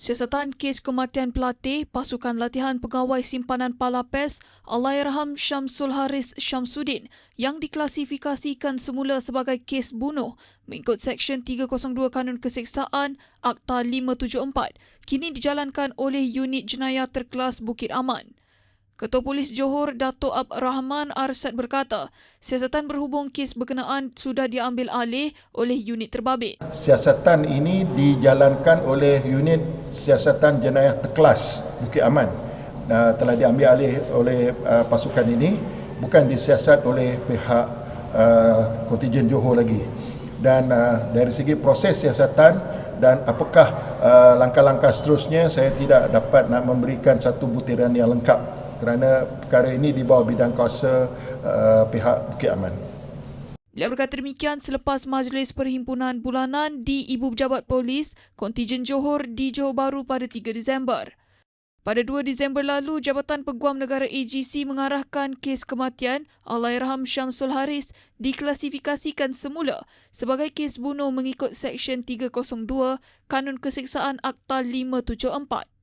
Siasatan kes kematian pelatih Pasukan Latihan Pegawai Simpanan Palapes Allahyarham Syamsul Haris Syamsuddin yang diklasifikasikan semula sebagai kes bunuh mengikut Seksyen 302 Kanun Keseksaan Akta 574 kini dijalankan oleh Unit Jenayah Terkelas Bukit Aman. Ketua Polis Johor Dato' Ab Rahman Arsad berkata, siasatan berhubung kes berkenaan sudah diambil alih oleh unit terbabit. Siasatan ini dijalankan oleh unit siasatan jenayah terkelas Bukit Aman. Uh, telah diambil alih oleh uh, pasukan ini bukan disiasat oleh pihak uh, kontijen Johor lagi. Dan uh, dari segi proses siasatan dan apakah uh, langkah-langkah seterusnya saya tidak dapat nak memberikan satu butiran yang lengkap kerana perkara ini di bawah bidang kuasa uh, pihak Bukit Aman. Beliau berkata demikian selepas Majlis Perhimpunan Bulanan di Ibu Pejabat Polis Kontijen Johor di Johor Bahru pada 3 Disember. Pada 2 Disember lalu, Jabatan Peguam Negara AGC mengarahkan kes kematian Allahyarham Syamsul Haris diklasifikasikan semula sebagai kes bunuh mengikut Seksyen 302 Kanun Keseksaan Akta 574.